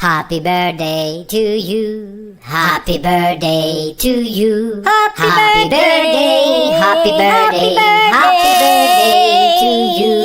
Happy birthday to you. Happy birthday to you. Happy birthday. Happy birthday. Happy birthday to you.